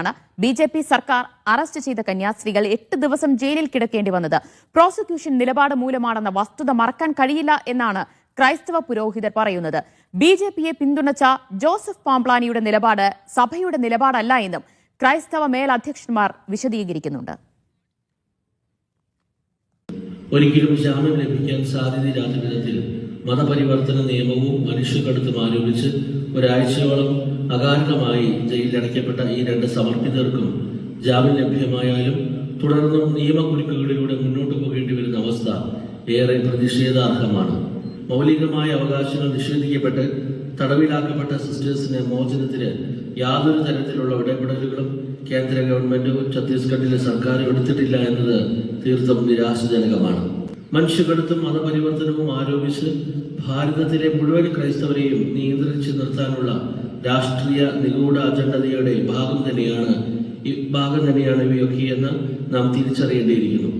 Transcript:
ആണ്. B J P സർക്കാർ arrest ചെയ്ത കന്യാസ്ത്രീകൾ എട്ട് ദിവസം ജയിലിൽ കിടക്കേണ്ടി വന്നത്. പ്രോസിക്യൂഷൻ നിലപാട് മൂലമാണെന്ന വസ്തുത മറക്കാൻ കഴിയില്ല എന്നാണ് ക്രൈസ്തവ പുരോഹിതർ പറയുന്നത്. ബി ജെ പിയെ പിന്തുണച്ച ജോസഫ് പാംപ്ലാനിയുടെ നിലപാട് സഭയുടെ നിലപാടല്ല എന്നും ക്രൈസ്തവ മേലധ്യക്ഷന്മാർ വിശദീകരിക്കുന്നുണ്ട്. ഒരിക്കലും ജാമ്യം ലഭിക്കാൻ സാധ്യതയില്ലാത്ത വിധത്തിൽ മതപരിവർത്തന നിയമവും മനുഷ്യക്കടുത്ത് ആരോപിച്ച് ഒരാഴ്ചയോളം അകാരണമായി ജയിലിലടയ്ക്കപ്പെട്ട ഈ രണ്ട് സമർപ്പിതർക്കും ജാമ്യം ലഭ്യമായാലും തുടർന്നും നിയമക്കുരുക്കുകളിലൂടെ മുന്നോട്ട് പോകേണ്ടി വരുന്ന അവസ്ഥ ഏറെ പ്രതിഷേധാർഹമാണ്. മൗലികമായ അവകാശങ്ങൾ നിഷേധിക്കപ്പെട്ട് തടവിലാക്കപ്പെട്ട സിസ്റ്റേഴ്സിന് മോചനത്തിന് യാതൊരു തരത്തിലുള്ള ഇടപെടലുകളും കേന്ദ്ര ഗവൺമെന്റോ ഛത്തീസ്ഗഡിലെ സർക്കാരും എടുത്തിട്ടില്ല എന്നത് തീർത്തും നിരാശജനകമാണ്. മനുഷ്യകടത്തും മതപരിവർത്തനവും ആരോപിച്ച് ഭാരതത്തിലെ മുഴുവൻ ക്രൈസ്തവരെയും നിയന്ത്രിച്ചു നിർത്താനുള്ള രാഷ്ട്രീയ നിഗൂഢ അജണ്ടതയുടെ ഭാഗം തന്നെയാണ് ഭാഗം തന്നെയാണ് ഇവയൊക്കെ എന്ന് നാം തിരിച്ചറിയേണ്ടിയിരിക്കുന്നു.